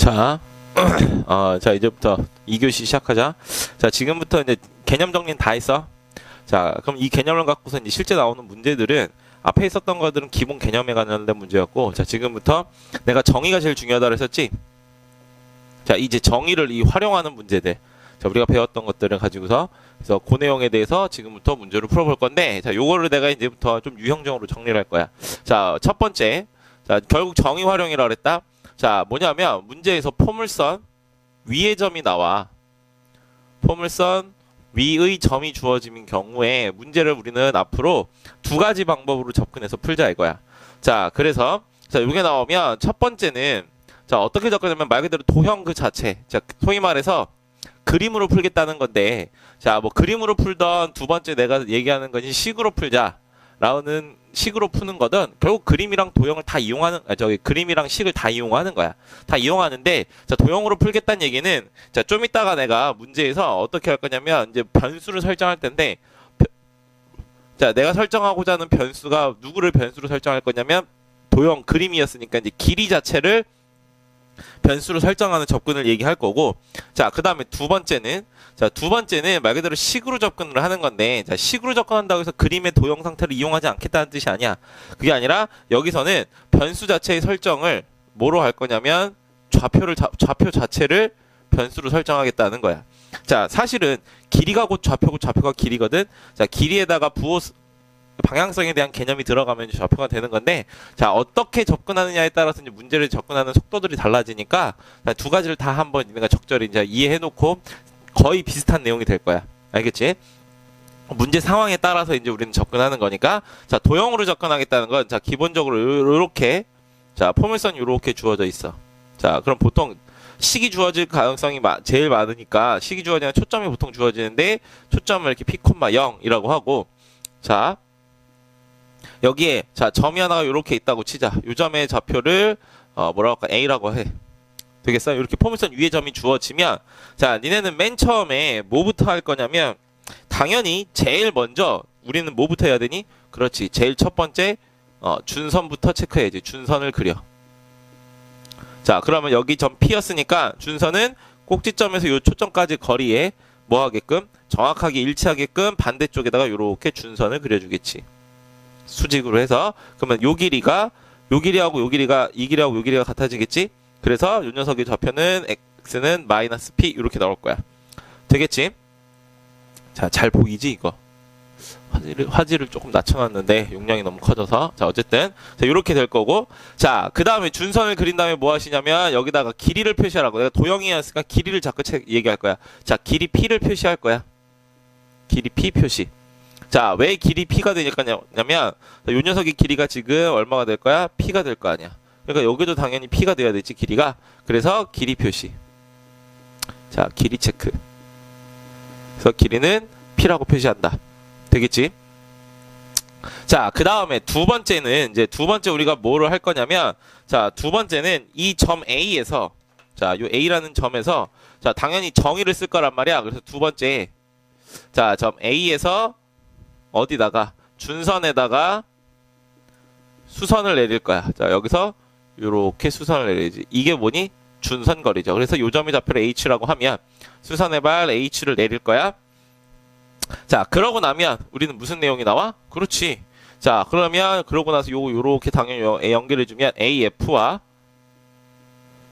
자, 어, 자 이제부터 2교시 시작하자. 자, 지금부터 이제 개념 정리는 다 했어. 자, 그럼 이 개념을 갖고서 이제 실제 나오는 문제들은 앞에 있었던 것들은 기본 개념에 관련된 문제였고, 자, 지금부터 내가 정의가 제일 중요하다 그랬었지. 자, 이제 정의를 이 활용하는 문제들. 자, 우리가 배웠던 것들을 가지고서 그래서 그 내용에 대해서 지금부터 문제를 풀어볼 건데, 자, 요거를 내가 이제부터 좀 유형적으로 정리를 할 거야. 자, 첫 번째, 자, 결국 정의 활용이라 그랬다. 자, 뭐냐면 문제에서 포물선 위의 점이 나와. 포물선 위의 점이 주어진 경우에 문제를 우리는 앞으로 두 가지 방법으로 접근해서 풀자 이거야. 자, 그래서 자, 이게 나오면 첫 번째는 자, 어떻게 접근하면 말 그대로 도형 그 자체. 자, 소위 말해서 그림으로 풀겠다는 건데 자, 뭐 그림으로 풀던 두 번째 내가 얘기하는 것이 식으로 풀자. 라는 식으로 푸는 거든 결국 그림이랑 도형을 다 이용하는 아, 저기 그림이랑 식을 다 이용하는 거야. 다 이용하는데 자 도형으로 풀겠다는 얘기는 자 좀 이따가 내가 문제에서 어떻게 할 거냐면 이제 변수를 설정할 텐데 벼- 자 내가 설정하고자 하는 변수가 누구를 변수로 설정할 거냐면 도형 그림이었으니까 이제 길이 자체를 변수로 설정하는 접근을 얘기할 거고 자 그 다음에 두 번째는 자 두 번째는 말 그대로 식으로 접근을 하는 건데 자 식으로 접근한다고 해서 그림의 도형 상태를 이용하지 않겠다는 뜻이 아니야. 그게 아니라 여기서는 변수 자체의 설정을 뭐로 할 거냐면 좌표를 자- 좌표 자체를 변수로 설정하겠다는 거야. 자 사실은 길이가 곧 좌표고 좌표가 길이거든. 자 길이에다가 부호 스- 방향성에 대한 개념이 들어가면 이제 좌표가 되는 건데 자 어떻게 접근하느냐에 따라서 이제 문제를 접근하는 속도들이 달라지니까 자, 두 가지를 다 한번 내가 적절히 이제 이해해놓고 거의 비슷한 내용이 될 거야 알겠지? 문제 상황에 따라서 이제 우리는 접근하는 거니까 자 도형으로 접근하겠다는 건 자 기본적으로 이렇게 자 포물선 이렇게 주어져 있어 자 그럼 보통 식이 주어질 가능성이 마- 제일 많으니까 식이 주어지면 초점이 보통 주어지는데 초점을 이렇게 p, 0이라고 하고 자 여기에 자 점이 하나가 이렇게 있다고 치자. 요 점의 좌표를 어 뭐라고 할까 A라고 해. 되겠어? 이렇게 포물선 위에 점이 주어지면 자 니네는 맨 처음에 뭐부터 할 거냐면 당연히 제일 먼저 우리는 뭐부터 해야 되니? 그렇지. 제일 첫 번째 어 준선부터 체크해야지. 준선을 그려. 자 그러면 여기 점 P였으니까 준선은 꼭지점에서 요 초점까지 거리에 뭐 하게끔 정확하게 일치하게끔 반대쪽에다가 이렇게 준선을 그려주겠지. 수직으로 해서 그러면 요 길이가 요 길이하고 요 길이가 이 길이하고 요 길이가 같아지겠지? 그래서 요 녀석의 좌표는 x는 마이너스 p 이렇게 나올 거야. 되겠지? 자, 잘 보이지 이거? 화질을 화질을 조금 낮춰놨는데 용량이 너무 커져서 자 어쨌든 자 이렇게 될 거고 자 그 다음에 준선을 그린 다음에 뭐 하시냐면 여기다가 길이를 표시하라고 내가 도형이었으니까 길이를 자꾸 책 얘기할 거야 자 길이 p를 표시할 거야 길이 p 표시 자, 왜 길이 P가 되냐면, 요 녀석의 길이가 지금 얼마가 될 거야? P가 될 거 아니야. 그러니까 여기도 당연히 P가 돼야 되지, 길이가. 그래서 길이 표시. 자, 길이 체크. 그래서 길이는 P라고 표시한다. 되겠지? 자, 그 다음에 두 번째는, 이제 두 번째 우리가 뭐를 할 거냐면, 자, 두 번째는 이 점 A에서, 자, 요 A라는 점에서, 자, 당연히 정의를 쓸 거란 말이야. 그래서 두 번째, 자, 점 A에서 어디다가 준선에다가 수선을 내릴 거야. 자 여기서 이렇게 수선을 내리지. 이게 뭐니? 준선거리죠. 그래서 요 점의 좌표를 h라고 하면 수선의 발 h를 내릴 거야. 자 그러고 나면 우리는 무슨 내용이 나와? 그렇지. 자 그러면 그러고 나서 요거 요렇게 당연히 요 연결해 주면 af와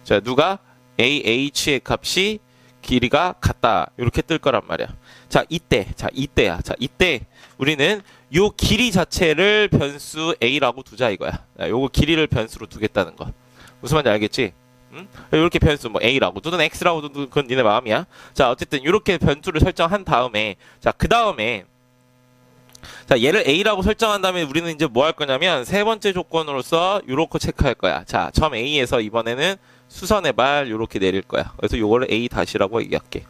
자 누가 ah의 값이 길이가 같다 이렇게 뜰 거란 말이야. 자 이때 자 이때야 자 이때 우리는 요 길이 자체를 변수 a라고 두자 이거야. 자, 요거 길이를 변수로 두겠다는 거. 무슨 말인지 알겠지? 응? 이렇게 변수 뭐 a라고 두든 x라고 두든 그건 니네 마음이야. 자 어쨌든 이렇게 변수를 설정한 다음에 자 그 다음에 자 얘를 a라고 설정한 다음에 우리는 이제 뭐 할 거냐면 세 번째 조건으로서 요렇게 체크할 거야. 자점 a에서 이번에는 수선의 발 요렇게 내릴 거야. 그래서 요거를 a 다시라고 얘기할게.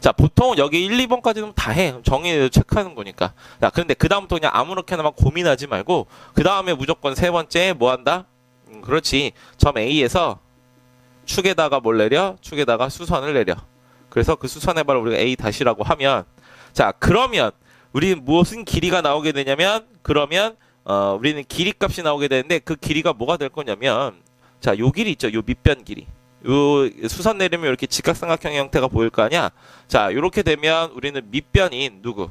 자, 보통 여기 1, 2번까지는 다 해. 정의 체크하는 거니까. 자, 그런데 그다음부터 그냥 아무렇게나만 고민하지 말고 그다음에 무조건 세 번째 뭐 한다? 음, 그렇지. 점 A에서 축에다가 뭘 내려? 축에다가 수선을 내려. 그래서 그 수선의 발을 우리가 A 다시라고 하면 자, 그러면 우리는 무엇은 길이가 나오게 되냐면 그러면 어, 우리는 길이 값이 나오게 되는데 그 길이가 뭐가 될 거냐면 자, 요 길이 있죠. 요 밑변 길이. 요 수선 내리면 이렇게 직각삼각형 형태가 보일 거 아니야? 자, 이렇게 되면 우리는 밑변인 누구?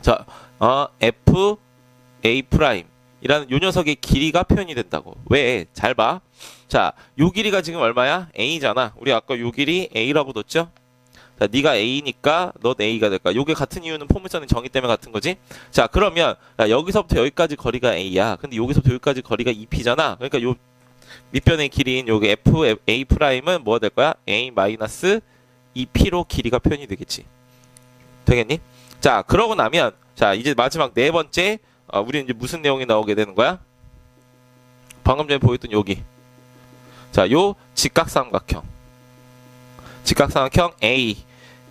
자, 어, F A 프라임 이라는 요 녀석의 길이가 표현이 된다고. 왜? 잘 봐. 자, 요 길이가 지금 얼마야? A잖아. 우리 아까 요 길이 A라고 뒀죠? 자, 네가 A니까 넌 A가 될까? 요게 같은 이유는 포물선의 정의 때문에 같은 거지? 자, 그러면 야, 여기서부터 여기까지 거리가 A야. 근데 여기서부터 여기까지 거리가 2P잖아. 그러니까 요 밑변의 길이인 요게 F A 프라임은 뭐가 될 거야? A 마이너스 2P로 길이가 표현이 되겠지. 되겠니? 자, 그러고 나면 자, 이제 마지막 네 번째 어, 우리는 이제 무슨 내용이 나오게 되는 거야? 방금 전에 보였던 여기. 자, 요 직각삼각형. 직각삼각형 A,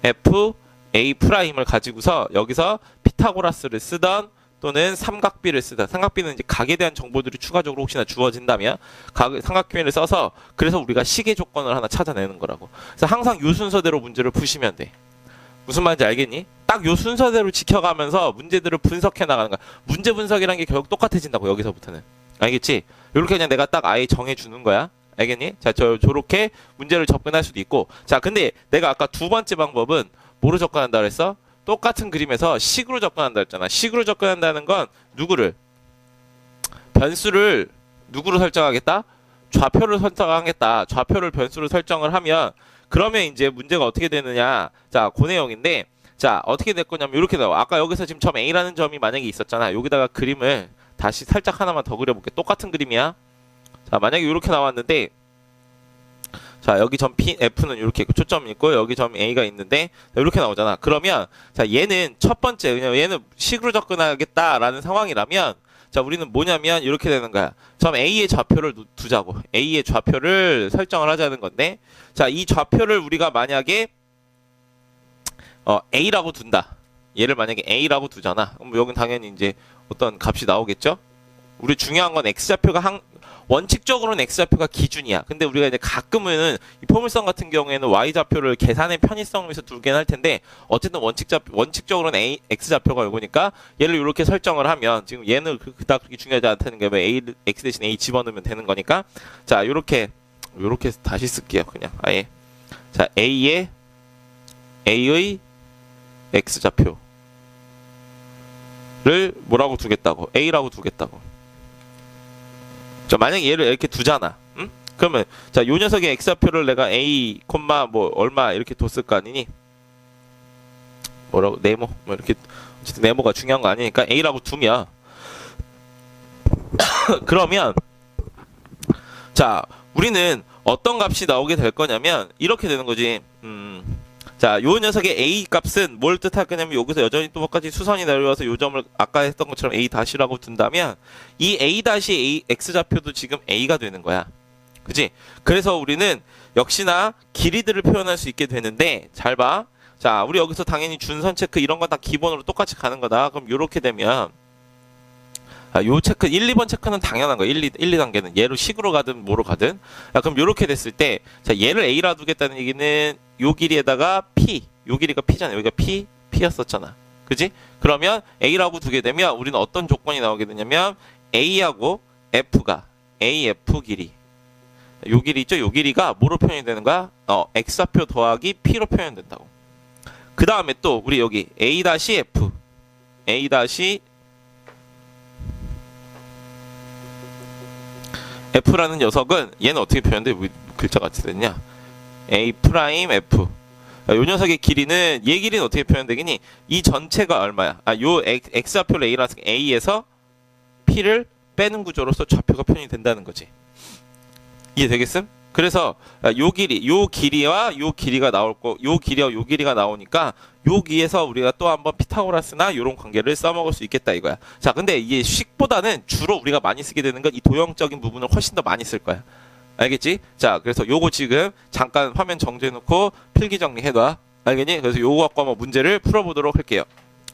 F, A 프라임을 가지고서 여기서 피타고라스를 쓰던 또는 삼각비를 쓰던 삼각비는 이제 각에 대한 정보들이 추가적으로 혹시나 주어진다면 각 삼각비를 써서 그래서 우리가 시계 조건을 하나 찾아내는 거라고. 그래서 항상 요 순서대로 문제를 푸시면 돼. 무슨 말인지 알겠니? 딱 요 순서대로 지켜가면서 문제들을 분석해 나가는 거야. 문제 분석이란 게 결국 똑같아진다고 여기서부터는. 알겠지? 이렇게 그냥 내가 딱 아예 정해 주는 거야. 알겠니? 자, 저 저렇게 문제를 접근할 수도 있고. 자, 근데 내가 아까 두 번째 방법은 뭐로 접근한다 그랬어? 똑같은 그림에서 식으로 접근한다 했잖아. 식으로 접근한다는 건 누구를 변수를 누구로 설정하겠다? 좌표를 설정하겠다. 좌표를 변수로 설정을 하면 그러면 이제 문제가 어떻게 되느냐? 자, 그 내용인데 자, 어떻게 될 거냐면 이렇게 나와. 아까 여기서 지금 점 A라는 점이 만약에 있었잖아. 여기다가 그림을 다시 살짝 하나만 더 그려볼게. 똑같은 그림이야. 자, 만약에 이렇게 나왔는데 자, 여기 점 P, F는 이렇게 초점이 있고 여기 점 A가 있는데 이렇게 나오잖아. 그러면 자, 얘는 첫 번째 그냥 얘는 식으로 접근하겠다라는 상황이라면 자, 우리는 뭐냐면 이렇게 되는 거야. 점 A의 좌표를 누- 두자고. A의 좌표를 설정을 하자는 건데 자, 이 좌표를 우리가 만약에 어, A라고 둔다. 얘를 만약에 A라고 두잖아. 그럼 여긴 당연히 이제 어떤 값이 나오겠죠? 우리 중요한 건 X좌표가 항, 원칙적으로는 X좌표가 기준이야. 근데 우리가 이제 가끔은 이 포물선 같은 경우에는 Y좌표를 계산의 편의성을 위해서 두긴 할 텐데 어쨌든 원칙좌 원칙적으로는 A, X좌표가 이거니까 얘를 이렇게 설정을 하면 지금 얘는 그- 그닥 그렇게 중요하지 않다는 게 A, X 대신 A 집어넣으면 되는 거니까 자, 요렇게 요렇게 다시 쓸게요. 그냥 아예 자, A의 A의 X좌표 를 뭐라고 두겠다고 A라고 두겠다고 자 만약에 얘를 이렇게 두잖아. 응? 그러면 자 요 녀석의 X좌표를 내가 A 콤마 뭐 얼마 이렇게 뒀을 거 아니니? 뭐라고? 네모? 뭐 이렇게 어쨌든 네모가 중요한 거 아니니까 A라고 두면 그러면 자 우리는 어떤 값이 나오게 될 거냐면 이렇게 되는 거지. 음 자, 요 녀석의 A 값은 뭘 뜻할 거냐면 여기서 여전히 또 뭐까지 수선이 내려와서 요 점을 아까 했던 것처럼 A 다시라고 둔다면 이 A 다시 A X 좌표도 지금 A가 되는 거야. 그지? 그래서 우리는 역시나 길이들을 표현할 수 있게 되는데 잘 봐. 자, 우리 여기서 당연히 준선 체크 이런 건 다 기본으로 똑같이 가는 거다. 그럼 요렇게 되면 아, 요 체크 1, 2번 체크는 당연한 거야. 1, 2, 1, 2단계는 얘로 식으로 가든 뭐로 가든. 아, 그럼 요렇게 됐을 때 자, 얘를 A라 두겠다는 얘기는 요 길이에다가 P. 요 길이가 P잖아. 여기가 P, P였었잖아. 그지? 그러면 A라고 두게 되면 우리는 어떤 조건이 나오게 되냐면 A하고 F가 AF 길이. 요 길이 있죠? 요 길이가 뭐로 표현이 되는 거야? 어, X좌표 더하기 P로 표현된다고. 그 다음에 또 우리 여기 A-F. A- F라는 녀석은 얘는 어떻게 표현돼? 왜 글자 같이 됐냐? A 프라임 F. 아, 요 녀석의 길이는 얘 길이는 어떻게 표현되겠니? 이 전체가 얼마야? 아, 요 X- X좌표를 A라서 A에서 P를 빼는 구조로서 좌표가 표현이 된다는 거지. 이해 되겠음? 그래서 아, 요 길이, 요 길이와 요 길이가 나올 거, 요 길이와 요 길이가 나오니까 여기에서 우리가 또 한번 피타고라스나 이런 관계를 써먹을 수 있겠다 이거야. 자, 근데 이게 식보다는 주로 우리가 많이 쓰게 되는 건 이 도형적인 부분을 훨씬 더 많이 쓸 거야. 알겠지? 자, 그래서 요거 지금 잠깐 화면 정지해놓고 필기 정리해놔. 알겠니? 그래서 요거 갖고 한번 문제를 풀어보도록 할게요.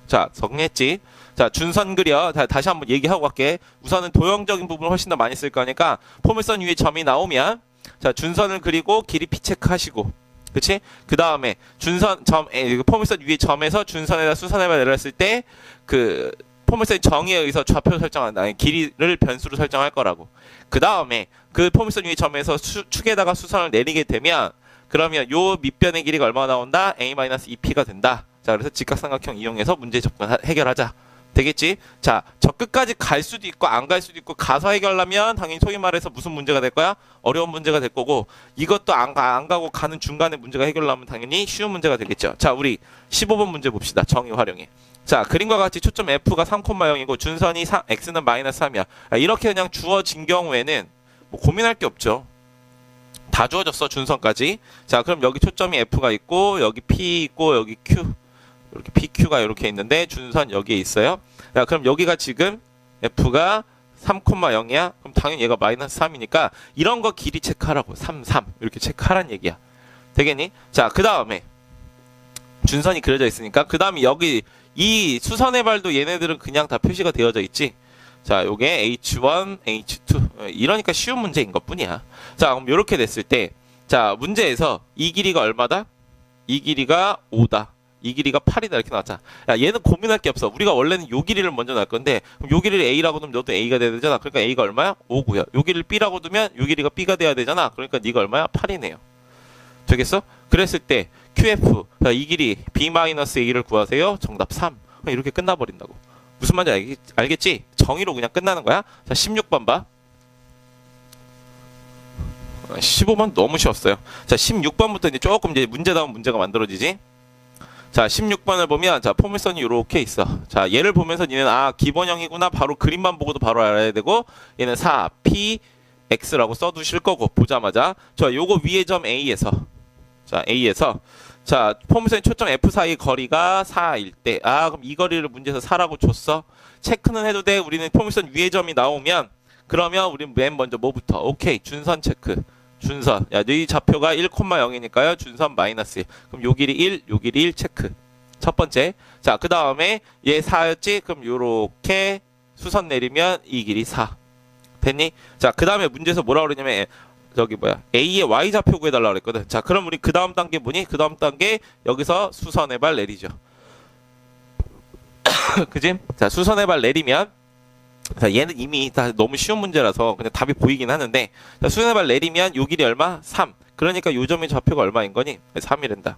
자, 정리했지? 자, 준선 그려. 다, 다시 한번 얘기하고 갈게. 우선은 도형적인 부분을 훨씬 더 많이 쓸 거니까 포물선 위에 점이 나오면 자, 준선을 그리고 길이 피 체크하시고. 그치? 그 다음에 준선 점 에, 이거 포물선 위에 점에서 준선에다 수선에다 내렸을 때 그 포물선의 정의에 의해서 좌표 설정한다. 길이를 변수로 설정할 거라고. 그 다음에 그 포물선 위의 점에서 수- 축에다가 수선을 내리게 되면 그러면 요 밑변의 길이가 얼마나 나온다? a-2p가 된다. 자, 그래서 직각삼각형 이용해서 문제 접근 하- 해결하자. 되겠지? 자, 저 끝까지 갈 수도 있고 안 갈 수도 있고 가서 해결하면 당연히 소위 말해서 무슨 문제가 될 거야? 어려운 문제가 될 거고 이것도 안, 가, 안 가고 가는 중간에 문제가 해결하면 당연히 쉬운 문제가 되겠죠. 자, 우리 15번 문제 봅시다. 정의 활용해. 자, 그림과 같이 초점 F가 3,0이고 준선이 3, X는 마이너스 3이야. 이렇게 그냥 주어진 경우에는 뭐 고민할 게 없죠. 다 주어졌어, 준선까지. 자, 그럼 여기 초점이 F가 있고, 여기 P 있고, 여기 Q. 이렇게 PQ가 이렇게 있는데, 준선 여기에 있어요. 자, 그럼 여기가 지금 F가 3,0이야? 그럼 당연히 얘가 마이너스 3이니까, 이런 거 길이 체크하라고. 3, 3. 이렇게 체크하란 얘기야. 되겠니? 자, 그 다음에, 준선이 그려져 있으니까, 그 다음에 여기, 이 수선의 발도 얘네들은 그냥 다 표시가 되어져 있지. 자, 요게 H1, H2. 어, 이러니까 쉬운 문제인 것 뿐이야. 자, 그럼 이렇게 됐을 때, 자, 문제에서 이 길이가 얼마다? 이 길이가 5다. 이 길이가 8이다. 이렇게 나왔잖아. 야, 얘는 고민할 게 없어. 우리가 원래는 요 길이를 먼저 날 건데, 그럼 요 길이를 A라고 두면 너도 A가 돼야 되잖아. 그러니까 A가 얼마야? 5고요. 요 길이를 B라고 두면 요 길이가 B가 돼야 되잖아. 그러니까 네가 얼마야? 8이네요. 되겠어? 그랬을 때, QF. 자, 이 길이 B-A를 구하세요. 정답 3. 이렇게 끝나버린다고. 무슨 말인지 알겠, 알겠지? 정의로 그냥 끝나는 거야. 자, 16번 봐. 15번 너무 쉬웠어요. 자, 16번부터 이제 조금 이제 문제다운 문제가 만들어지지. 자, 16번을 보면 자, 포물선이 이렇게 있어. 자, 얘를 보면서 얘는 아, 기본형이구나. 바로 그림만 보고도 바로 알아야 되고 얘는 4, P, X라고 써 두실 거고 보자마자 저 요거 위의 점 A에서 자, A에서 자, 포물선의 초점 F 사이 거리가 4일 때, 아, 그럼 이 거리를 문제에서 4라고 줬어? 체크는 해도 돼. 우리는 포물선 위의 점이 나오면, 그러면 우리는 맨 먼저 뭐부터? 오케이, 준선 체크. 준선. 야, 네 좌표가 1,0이니까요. 준선 마이너스 1. 그럼 요 길이 1, 요 길이 1 체크. 첫 번째. 자, 그 다음에 얘 4였지? 그럼 요렇게 수선 내리면 이 길이 4. 됐니? 자, 그 다음에 문제에서 뭐라 그러냐면, 저기 뭐야 A의 Y 좌표 구해달라 그랬거든. 자, 그럼 우리 그 다음 단계 뭐니? 그 다음 단계 여기서 수선의 발 내리죠. 그지? 자, 수선의 발 내리면 자, 얘는 이미 다 너무 쉬운 문제라서 그냥 답이 보이긴 하는데 자, 수선의 발 내리면 요 길이 얼마? 3. 그러니까 요 점의 좌표가 얼마인 거니? 3이란다.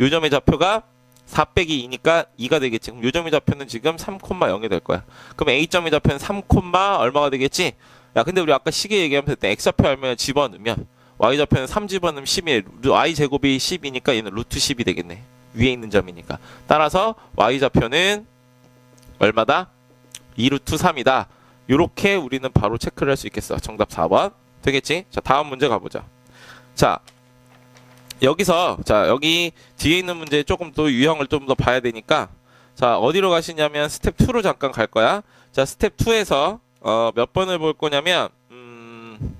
요 점의 좌표가 4 빼기 2니까 2가 되겠지. 그럼 요 점의 좌표는 지금 3,0이 될 거야. 그럼 A점의 좌표는 3, 얼마가 되겠지? 야, 근데 우리 아까 시계 얘기하면서 그때 X좌표 알면 집어넣으면 Y좌표는 3 집어넣으면 10이 Y 제곱이 10이니까 얘는 루트 10이 되겠네. 위에 있는 점이니까. 따라서 Y좌표는 얼마다? 2루트 3이다. 요렇게 우리는 바로 체크를 할 수 있겠어. 정답 4번. 되겠지? 자, 다음 문제 가보자. 자, 여기서, 자, 여기 뒤에 있는 문제 조금 더 유형을 좀 더 봐야 되니까, 자, 어디로 가시냐면 스텝 2로 잠깐 갈 거야. 자, 스텝 2에서, 어, 몇 번을 볼 거냐면, 음,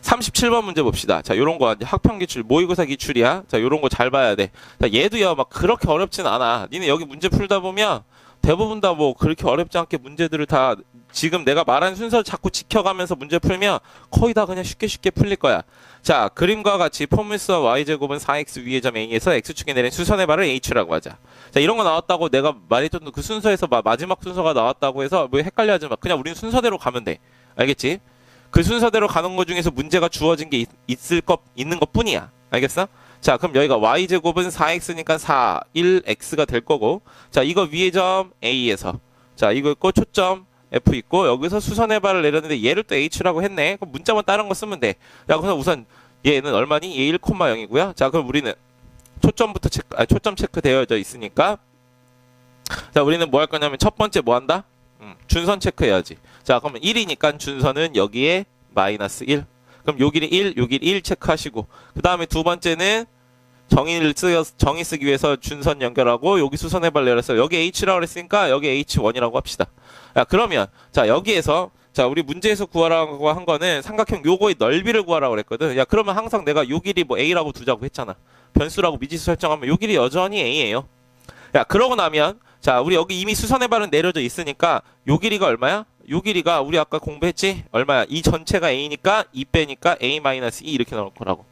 37번 문제 봅시다. 자, 요런 거, 학평 기출, 모의고사 기출이야. 자, 요런 거 잘 봐야 돼. 자, 얘도요, 막 그렇게 어렵진 않아. 니네 여기 문제 풀다 보면, 대부분 다 뭐 그렇게 어렵지 않게 문제들을 다 지금 내가 말한 순서를 자꾸 지켜가면서 문제 풀면 거의 다 그냥 쉽게 쉽게 풀릴 거야. 자, 그림과 같이 포물선 y제곱은 4x 위의 점 a에서 x축에 내린 수선의 발을 h라고 하자. 자, 이런 거 나왔다고 내가 말했던 그 순서에서 마, 마지막 순서가 나왔다고 해서 뭐 헷갈려 하지 마. 그냥 우리는 순서대로 가면 돼. 알겠지? 그 순서대로 가는 것 중에서 문제가 주어진 게 있, 있을 것, 있는 것 뿐이야. 알겠어? 자, 그럼 여기가 y제곱은 4x니까 4, 1x가 될 거고. 자, 이거 위의 점 a에서. 자, 이거 있고 초점 f 있고 여기서 수선의 발을 내렸는데 얘를 또 h라고 했네. 그럼 문자만 다른 거 쓰면 돼. 자, 그래서 우선 얘는 얼마니? 얘 1,0이고요. 자, 그럼 우리는 초점부터 체크, 아, 초점 체크 되어져 있으니까. 자, 우리는 뭐 할 거냐면 첫 번째 뭐 한다? 음, 준선 체크해야지. 자, 그러면 1이니까 준선은 여기에 마이너스 1. 그럼 요 길이 1, 요 길이 1 체크하시고 그 다음에 두 번째는 정의를 쓰 정의 쓰기 위해서 준선 연결하고 여기 수선의 발 내렸어요. 여기 H라고 그랬으니까 여기 H1이라고 합시다. 야 그러면 자 여기에서 자 우리 문제에서 구하라고 한 거는 삼각형 요거의 넓이를 구하라고 그랬거든. 야 그러면 항상 내가 요 길이 뭐 A라고 두자고 했잖아. 변수라고 미지수 설정하면 요 길이 여전히 A예요. 야 그러고 나면 자 우리 여기 이미 수선의 발은 내려져 있으니까 요 길이가 얼마야? 요 길이가 우리 아까 공부했지? 얼마야? 이 전체가 A니까 2 빼니까 A-2 이렇게 나올 거라고.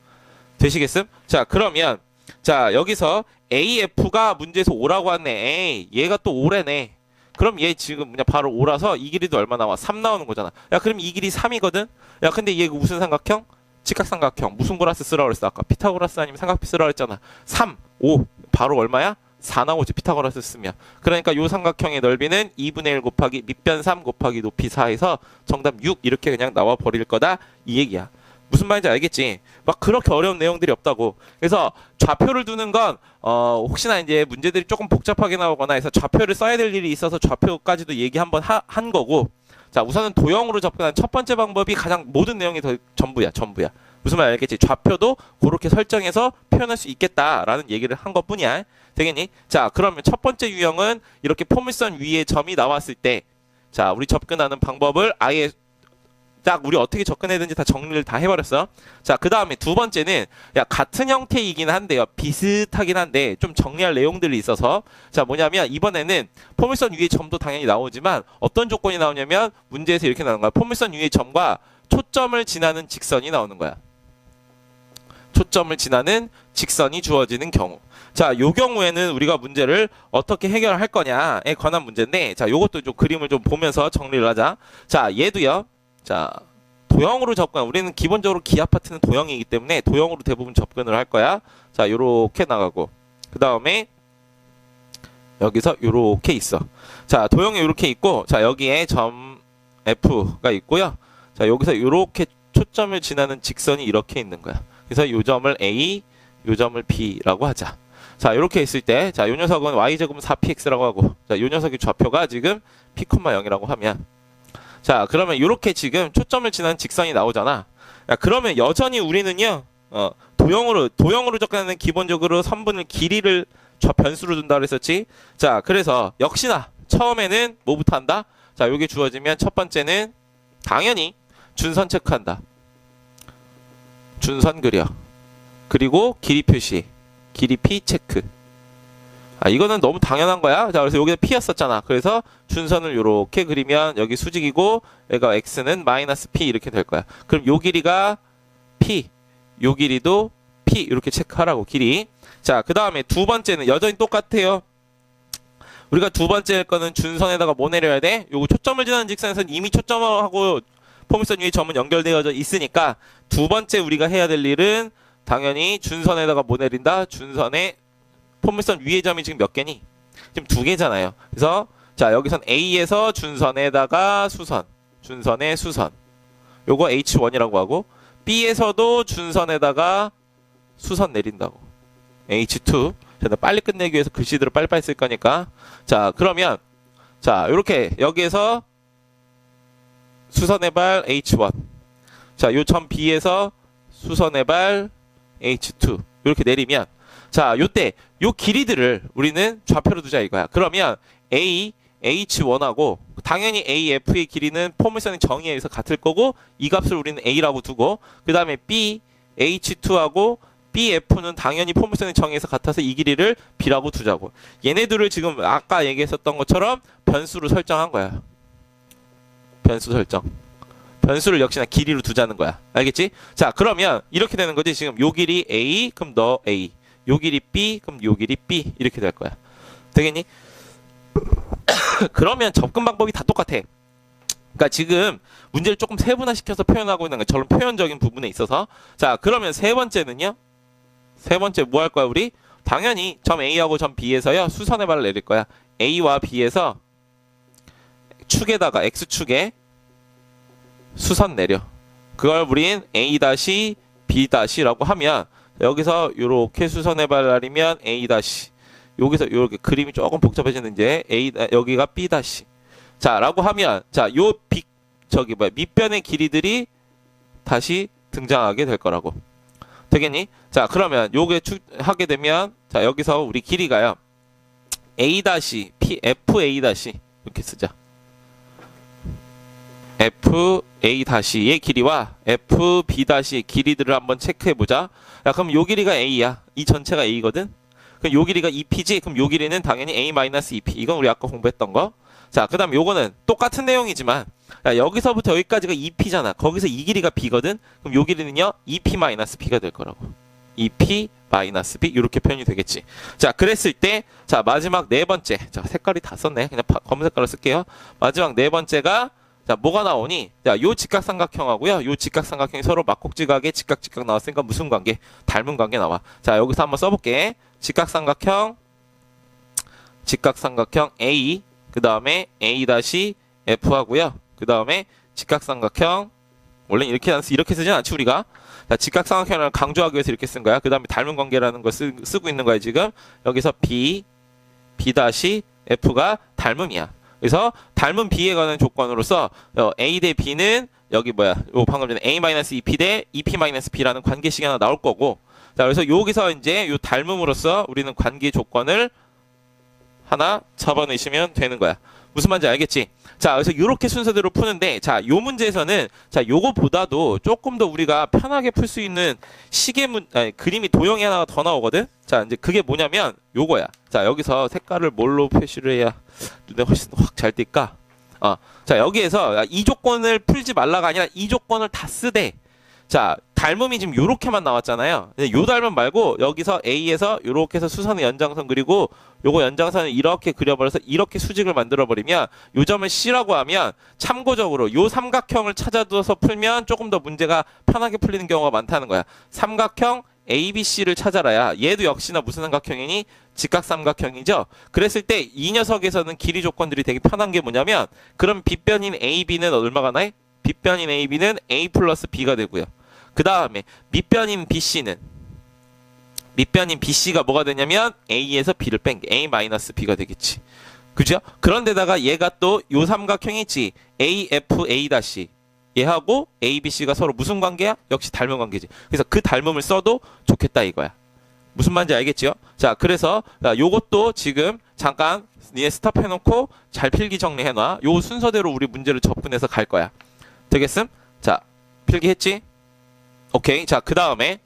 되시겠음? 자, 그러면 자, 여기서 AF가 문제에서 5라고 왔네. 에이, 얘가 또 5래네. 그럼 얘 지금 그냥 바로 5라서 이 길이도 얼마 나와? 3 나오는 거잖아. 야, 그럼 이 길이 3이거든? 야, 근데 얘 무슨 삼각형? 직각삼각형. 무슨 고라스 쓰라고 그랬어? 아까 피타고라스 아니면 삼각비 쓰라고 그랬잖아. 3, 5. 바로 얼마야? 4 나오지 피타고라스 쓰면. 그러니까 요 삼각형의 넓이는 2분의 1 곱하기 밑변 3 곱하기 높이 4에서 정답 6 이렇게 그냥 나와 버릴 거다 이 얘기야. 무슨 말인지 알겠지? 막 그렇게 어려운 내용들이 없다고. 그래서 좌표를 두는 건 어, 혹시나 이제 문제들이 조금 복잡하게 나오거나 해서 좌표를 써야 될 일이 있어서 좌표까지도 얘기 한번 하- 한 거고. 자, 우선은 도형으로 접근한 첫 번째 방법이 가장 모든 내용이 더 전부야, 전부야. 무슨 말 알겠지? 좌표도 그렇게 설정해서 표현할 수 있겠다라는 얘기를 한 것뿐이야. 되겠니? 자, 그러면 첫 번째 유형은 이렇게 포물선 위에 점이 나왔을 때, 자, 우리 접근하는 방법을 아예 딱 우리 어떻게 접근해야 되는지 다 정리를 다 해버렸어. 자, 그 다음에 두 번째는 야 같은 형태이긴 한데요, 비슷하긴 한데 좀 정리할 내용들이 있어서 자 뭐냐면 이번에는 포물선 위에 점도 당연히 나오지만 어떤 조건이 나오냐면 문제에서 이렇게 나오는 거야. 포물선 위에 점과 초점을 지나는 직선이 나오는 거야. 초점을 지나는 직선이 주어지는 경우. 자, 요 경우에는 우리가 문제를 어떻게 해결할 거냐에 관한 문제인데, 자, 요것도 좀 그림을 좀 보면서 정리를 하자. 자, 얘도요. 자, 도형으로 접근. 우리는 기본적으로 기 아파트는 도형이기 때문에 도형으로 대부분 접근을 할 거야. 자, 요렇게 나가고. 그 다음에 여기서 요렇게 있어. 자, 도형이 요렇게 있고, 자, 여기에 점 F가 있고요. 자, 여기서 요렇게 초점을 지나는 직선이 이렇게 있는 거야. 그래서 요 점을 A, 요 점을 B라고 하자. 자, 이렇게 있을 때, 자, 요 녀석은 y제곱은 4px라고 하고, 자, 요 녀석의 좌표가 지금 p, 0이라고 하면, 자, 그러면 이렇게 지금 초점을 지나는 직선이 나오잖아. 야, 그러면 여전히 우리는요, 어, 도형으로, 도형으로 접근하는 기본적으로 선분을 길이를 좌 변수로 둔다 그랬었지. 자, 그래서 역시나 처음에는 뭐부터 한다? 자, 요게 주어지면 첫 번째는 당연히 준선 체크한다. 준선 그려. 그리고 길이 표시. 길이 P 체크. 아, 이거는 너무 당연한 거야. 자, 그래서 여기서 P였었잖아. 그래서 준선을 요렇게 그리면 여기 수직이고 얘가 X는 마이너스 P 이렇게 될 거야. 그럼 요 길이가 P, 요 길이도 P 이렇게 체크하라고 길이. 자, 그 다음에 두 번째는 여전히 똑같아요. 우리가 두 번째 할 거는 준선에다가 뭐 내려야 돼? 요거 초점을 지나는 직선에서는 이미 초점하고 포물선 위에 점은 연결되어져 있으니까 두 번째 우리가 해야 될 일은 당연히 준선에다가 뭐 내린다? 준선에 포물선 위에 점이 지금 몇 개니? 지금 두 개잖아요. 그래서 자 여기선 A에서 준선에다가 수선, 준선에 수선. 요거 H1이라고 하고 B에서도 준선에다가 수선 내린다고. H2. 자, 나 빨리 끝내기 위해서 글씨들을 빨리빨리 쓸 거니까. 자, 그러면 자, 요렇게 여기에서 수선의 발 H1. 자, 요점 B에서 수선의 발 H2. 이렇게 내리면 자, 요때 요 길이들을 우리는 좌표로 두자 이거야. 그러면 A H1하고 당연히 AF의 길이는 포물선의 정의에 의해서 같을 거고 이 값을 우리는 A라고 두고 그 다음에 B H2하고 BF는 당연히 포물선의 정의에서 같아서 이 길이를 B라고 두자고. 얘네들을 지금 아까 얘기했었던 것처럼 변수로 설정한 거야. 변수 설정. 변수를 역시나 길이로 두자는 거야. 알겠지? 자, 그러면 이렇게 되는 거지. 지금 요 길이 A, 그럼 너 A. 요 길이 B, 그럼 요 길이 B. 이렇게 될 거야. 되겠니? 그러면 접근 방법이 다 똑같아. 그러니까 지금 문제를 조금 세분화시켜서 표현하고 있는. 저런 표현적인 부분에 있어서. 자, 그러면 세 번째는요? 세 번째 뭐 할 거야, 우리? 당연히 점 A하고 점 B에서요. 수선의 발을 내릴 거야. A와 B에서 축에다가 X축에 수선 내려. 그걸 우린 A 다시 B 다시라고 하면 여기서 이렇게 수선의 발날이면 A 다시 여기서 이렇게 그림이 조금 복잡해지는데 A 다- 여기가 B 다시 자라고 하면 자요 빅 저기 뭐야 밑변의 길이들이 다시 등장하게 될 거라고 되겠니? 자 그러면 요게 추, 하게 되면 자 여기서 우리 길이가요 A 다시 P F A 다시 이렇게 쓰자. FA 다시의 길이와 FB 다시의 길이들을 한번 체크해 보자. 야, 그럼 요 길이가 A야. 이 전체가 A거든. 그럼 요 길이가 2P지. 그럼 요 길이는 당연히 A-2P. 이건 우리 아까 공부했던 거. 자, 그 다음 요거는 똑같은 내용이지만 야, 여기서부터 여기까지가 2P잖아. 거기서 이 길이가 B거든. 그럼 요 길이는요 2P-P가 될 거라고. 2p 마이너스 b 이렇게 표현이 되겠지. 자, 그랬을 때 자, 마지막 네 번째. 자, 색깔이 다 썼네. 그냥 파- 검은 색깔로 쓸게요. 마지막 네 번째가 자, 뭐가 나오니? 자, 요 직각삼각형하고요. 요 직각삼각형이 서로 막곡지각에 직각직각 나왔으니까 무슨 관계? 닮은 관계 나와. 자, 여기서 한번 써볼게. 직각삼각형, 직각삼각형 A, 그 다음에 A 다시 F 하고요. 그 다음에 직각삼각형, 원래 이렇게 안 쓰, 이렇게 쓰진 않지 우리가. 자, 직각삼각형을 강조하기 위해서 이렇게 쓴 거야. 그 다음에 닮은 관계라는 걸 쓰, 쓰고 있는 거야 지금. 여기서 B, B 다시 F가 닮음이야. 그래서 닮은 B에 관한 조건으로서 어, A 대 B는 여기 뭐야? 요 방금 전에 A-2P 대 2P-B라는 관계식이 하나 나올 거고. 자, 그래서 여기서 이제 요 닮음으로써 우리는 관계 조건을 하나 잡아내시면 되는 거야. 무슨 말인지 알겠지? 자, 그래서 이렇게 순서대로 푸는데, 자, 요 문제에서는, 자, 요거보다도 조금 더 우리가 편하게 풀 수 있는 시계 문, 아니, 그림이 도형이 하나가 더 나오거든? 자, 이제 그게 뭐냐면, 요거야. 자, 여기서 색깔을 뭘로 표시를 해야 눈에 훨씬 확 잘 띌까? 어, 자, 여기에서 이 조건을 풀지 말라가 아니라 이 조건을 다 쓰되, 자, 닮음이 지금 요렇게만 나왔잖아요. 요 닮음 말고 여기서 A에서 요렇게 해서 수선의 연장선 그리고 요거 연장선을 이렇게 그려버려서 이렇게 수직을 만들어 버리면 요 점을 C라고 하면 참고적으로 요 삼각형을 찾아둬서 풀면 조금 더 문제가 편하게 풀리는 경우가 많다는 거야. 삼각형 ABC를 찾아라야 얘도 역시나 무슨 삼각형이니? 직각삼각형이죠. 그랬을 때 이 녀석에서는 길이 조건들이 되게 편한 게 뭐냐면 그럼 빗변인 AB는 얼마가 나요? 빗변인 AB는 A 플러스 B가 되고요. 그 다음에 밑변인 BC는 밑변인 BC가 뭐가 되냐면 A에서 B를 뺀 게 A 마이너스 B가 되겠지. 그죠? 그런데다가 얘가 또 요 삼각형이 있지. AFA 다시 얘하고 ABC가 서로 무슨 관계야? 역시 닮은 관계지. 그래서 그 닮음을 써도 좋겠다 이거야. 무슨 말인지 알겠지요? 자, 그래서 자, 요것도 지금 잠깐 니네 스탑해놓고 잘 필기 정리해놔. 요 순서대로 우리 문제를 접근해서 갈 거야. 되겠음? 자, 필기했지? 오케이. 자, 그 다음에.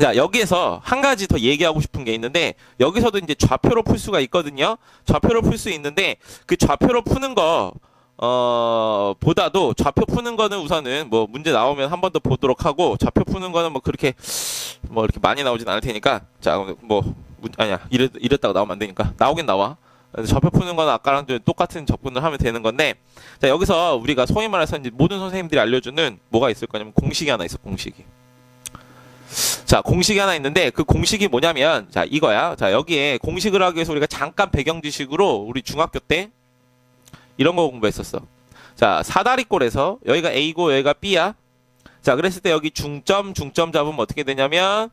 자, 여기에서 한 가지 더 얘기하고 싶은 게 있는데, 여기서도 이제 좌표로 풀 수가 있거든요. 좌표로 풀 수 있는데, 그 좌표로 푸는 거, 어, 보다도 좌표 푸는 거는 우선은 뭐 문제 나오면 한 번 더 보도록 하고, 좌표 푸는 거는 뭐 그렇게, 뭐 이렇게 많이 나오진 않을 테니까, 자, 뭐, 문- 아니야. 이랬, 이랬다가 나오면 안 되니까. 나오긴 나와. 좌표 푸는 거는 아까랑 좀 똑같은 접근을 하면 되는 건데, 자, 여기서 우리가 소위 말해서 이제 모든 선생님들이 알려주는 뭐가 있을 거냐면 공식이 하나 있어, 공식이. 자, 공식이 하나 있는데 그 공식이 뭐냐면 자, 이거야. 자, 여기에 공식을 하기 위해서 우리가 잠깐 배경 지식으로 우리 중학교 때 이런 거 공부했었어. 자, 사다리꼴에서 여기가 A고 여기가 B야. 자, 그랬을 때 여기 중점, 중점 잡으면 어떻게 되냐면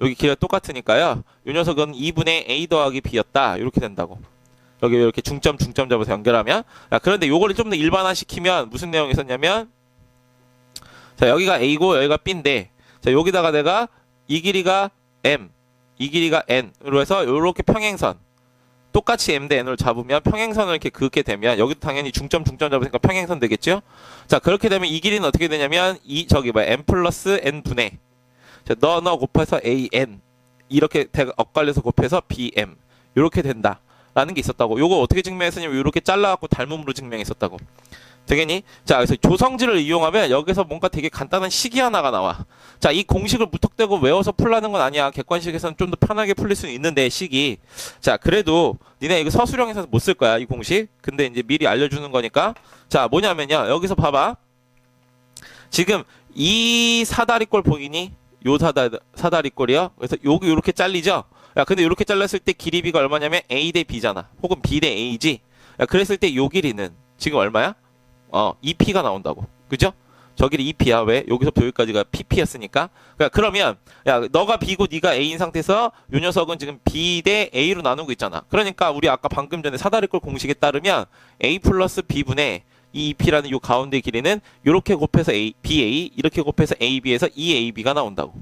여기 길이가 똑같으니까요. 이 녀석은 2분의 A 더하기 B였다. 이렇게 된다고. 여기 이렇게 중점, 중점 잡아서 연결하면. 자, 그런데 요거를 좀 더 일반화시키면 무슨 내용이 있었냐면 자, 여기가 A고 여기가 B인데 자, 여기다가 내가 이 길이가 M, 이 길이가 N으로 해서 이렇게 평행선 똑같이 M 대 N으로 잡으면 평행선을 이렇게 긋게 되면 여기도 당연히 중점 중점 잡으니까 평행선 되겠죠? 자 그렇게 되면 이 길이는 어떻게 되냐면 이 저기 뭐야 M 플러스 N 분의 자, 너너 곱해서 A N 이렇게 대- 엇갈려서 곱해서 B M 이렇게 된다 라는 게 있었다고. 요거 어떻게 증명했었냐면 이렇게 잘라갖고 닮음으로 증명했었다고. 되겠니? 자, 그래서 조성지를 이용하면 여기서 뭔가 되게 간단한 식이 하나가 나와. 자, 이 공식을 무턱대고 외워서 풀라는 건 아니야. 객관식에서는 좀 더 편하게 풀릴 수는 있는데 식이. 자, 그래도 니네 이거 서술형에서 못 쓸 거야 이 공식. 근데 이제 미리 알려주는 거니까. 자, 뭐냐면요. 여기서 봐봐. 지금 이 사다리꼴 보이니? 요 사다 사다리꼴이요. 그래서 여기 이렇게 잘리죠. 야, 근데 이렇게 잘랐을 때 길이 비가 얼마냐면 A 대 B잖아. 혹은 B 대 A지. 야, 그랬을 때 요 길이는 지금 얼마야? 어, 2P가 나온다고. 그죠? 저 길이 2P야. 왜? 여기서부터 여기까지가 PP였으니까. 그러니까 그러면 야, 너가 B고 네가 A인 상태에서 요 녀석은 지금 B 대 A로 나누고 있잖아. 그러니까 우리 아까 방금 전에 사다리꼴 공식에 따르면 A 플러스 B분의 이 2P라는 요 가운데 길이는 요렇게 곱해서 A, BA, 이렇게 곱해서 AB에서 2AB가 나온다고.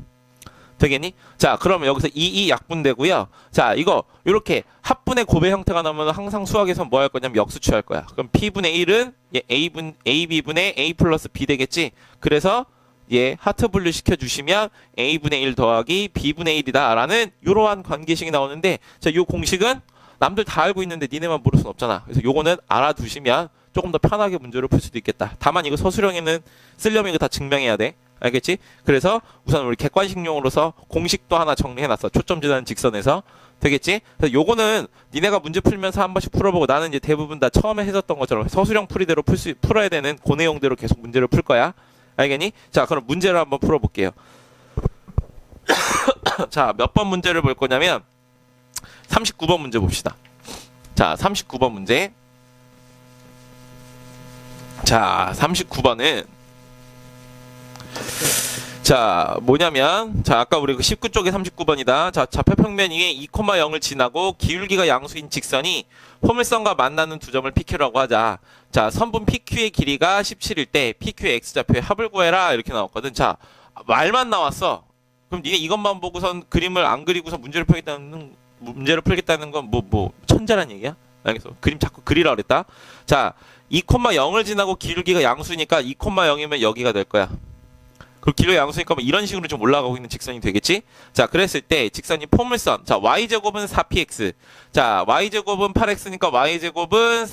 되겠니? 자, 그러면 여기서 2, 2 약분되고요. 자, 이거 요렇게 합분의 고배 형태가 나오면 항상 수학에서 뭐 할 거냐면 역수 취할 거야. 그럼 P분의 1은 얘 A분, AB분의 A 플러스 B 되겠지? 그래서 얘 하트 분류 시켜주시면 A분의 1 더하기 B분의 1이다 라는 이러한 관계식이 나오는데 자, 요 공식은 남들 다 알고 있는데 니네만 모를 순 없잖아. 그래서 요거는 알아두시면 조금 더 편하게 문제를 풀 수도 있겠다. 다만 이거 서술형에는 쓰려면 이거 다 증명해야 돼. 알겠지? 그래서 우선 우리 객관식용으로서 공식도 하나 정리해놨어. 초점 지나는 직선에서. 되겠지? 그래서 요거는 니네가 문제 풀면서 한 번씩 풀어보고 나는 이제 대부분 다 처음에 했었던 것처럼 서술형 풀이대로 풀 수, 풀어야 되는 그 내용대로 계속 문제를 풀 거야. 알겠니? 자, 그럼 문제를 한번 풀어볼게요. 자, 몇 번 문제를 볼 거냐면 39번 문제 봅시다. 자, 39번 문제. 자, 39번은 자, 뭐냐면 자, 아까 우리 그 19쪽에 39번이다. 자, 좌표 평면 위에 2,0을 지나고 기울기가 양수인 직선이 포물선과 만나는 두 점을 PQ라고 하자. 자, 선분 PQ의 길이가 17일 때 PQ의 X좌표의 합을 구해라. 이렇게 나왔거든. 자, 말만 나왔어. 그럼 니네 이것만 보고선 그림을 안 그리고서 문제를 풀겠다는 문제를 풀겠다는 건 뭐뭐 천재란 얘기야? 알겠어. 그림 자꾸 그리라 그랬다. 자, 2,0을 지나고 기울기가 양수니까 2,0이면 여기가 될 거야. 그 길이가 양수니까 뭐 이런 식으로 좀 올라가고 있는 직선이 되겠지? 자, 그랬을 때 직선이 포물선. 자, y제곱은 4px. 자, y제곱은 8x니까 y제곱은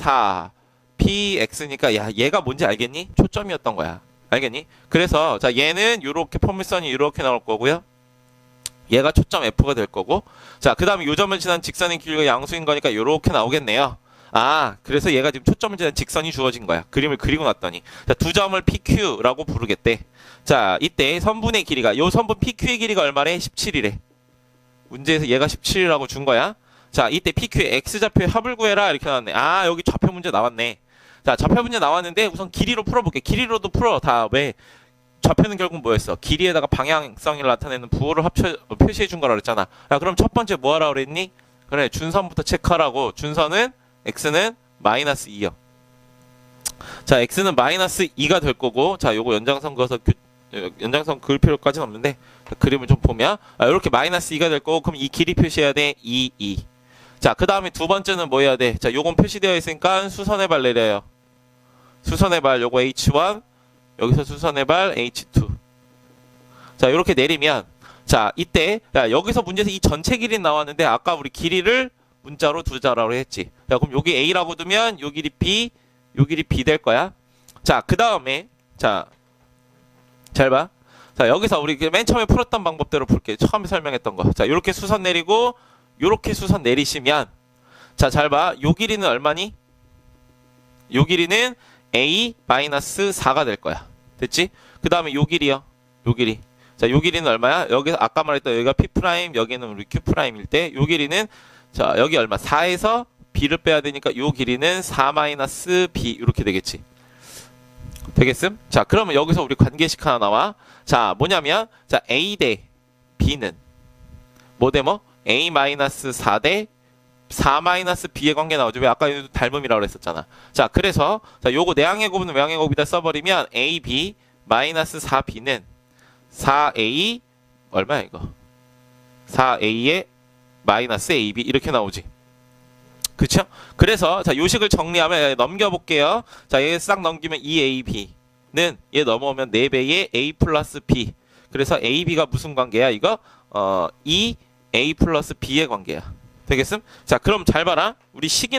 4px니까 야, 얘가 뭔지 알겠니? 초점이었던 거야. 알겠니? 그래서 자, 얘는 요렇게 포물선이 이렇게 나올 거고요. 얘가 초점 F가 될 거고. 자, 그 다음에 요점을 지난 직선의 길이가 양수인 거니까 요렇게 나오겠네요. 아, 그래서 얘가 지금 초점을 지난 직선이 주어진 거야. 그림을 그리고 놨더니. 자, 두 점을 PQ라고 부르겠대. 자, 이때 선분의 길이가, 요 선분 PQ의 길이가 얼마래? 17이래. 문제에서 얘가 17이라고 준 거야. 자, 이때 PQ의 X좌표의 합을 구해라. 이렇게 나왔네. 아, 여기 좌표 문제 나왔네. 자, 좌표 문제 나왔는데 우선 길이로 풀어볼게. 길이로도 풀어. 다 왜? 좌표는 결국 뭐였어? 길이에다가 방향성을 나타내는 부호를 합쳐 어, 표시해 준 거라 그랬잖아. 야, 그럼 첫 번째 뭐 하라 그랬니? 그래, 준선부터 체크하라고. 준선은 x는 마이너스 2요. 자, x는 마이너스 2가 될 거고, 자, 요거 연장선 그어서 교, 어, 연장선 그을 필요까지는 없는데 자, 그림을 좀 보면 아, 이렇게 마이너스 2가 될 거고, 그럼 이 길이 표시해야 돼 2, 2. 자, 그 다음에 두 번째는 뭐 해야 돼? 자, 요건 표시되어 있으니까 수선의 발 내려요. 수선의 발 요거 h1, 여기서 수선의 발 h2. 자, 이렇게 내리면 자, 이때 야, 여기서 문제에서 이 전체 길이 나왔는데 아까 우리 길이를 문자로 두 자라고 했지. 자, 그럼 여기 a라고 두면 요 길이 b, 요 길이 b 될 거야. 자, 그 다음에 자, 잘 봐. 자, 여기서 우리 그맨 처음에 풀었던 방법대로 볼게. 처음에 설명했던 거. 자, 이렇게 수선 내리고 요렇게 수선 내리시면 자, 잘 봐. 요 길이는 얼마니? 요 길이는 a 마이너스 4가 될 거야. 됐지? 그 다음에 요 길이요. 요 길이. 자, 요 길이는 얼마야? 여기서 아까 말했던 여기가 p 여기는 우리 q 프라임일 때 요 길이는 자, 여기 얼마? 4에서 b를 빼야 되니까 요 길이는 4 마이너스 b 이렇게 되겠지. 되겠음? 자, 그러면 여기서 우리 관계식 하나 나와. 자, 뭐냐면 자, a 대 b는 뭐 대 뭐? a 마이너스 4 대4 마이너스 b의 관계 나오죠. 왜 아까 닮음이라고 그랬었잖아. 자, 그래서 자, 요거 내항의 곱은 외항의 곱이다 써버리면 a b 마이너스 4b는 4a 얼마야 이거? 4a의 마이너스 ab 이렇게 나오지. 그쵸? 그래서 자 요식을 정리하면 넘겨볼게요. 자 얘 싹 넘기면 2ab는 얘 넘어오면 4배의 a 플러스 b. 그래서 ab가 무슨 관계야 이거? 어 2a 플러스 b의 관계야. 되겠음? 자 그럼 잘 봐라. 우리 식이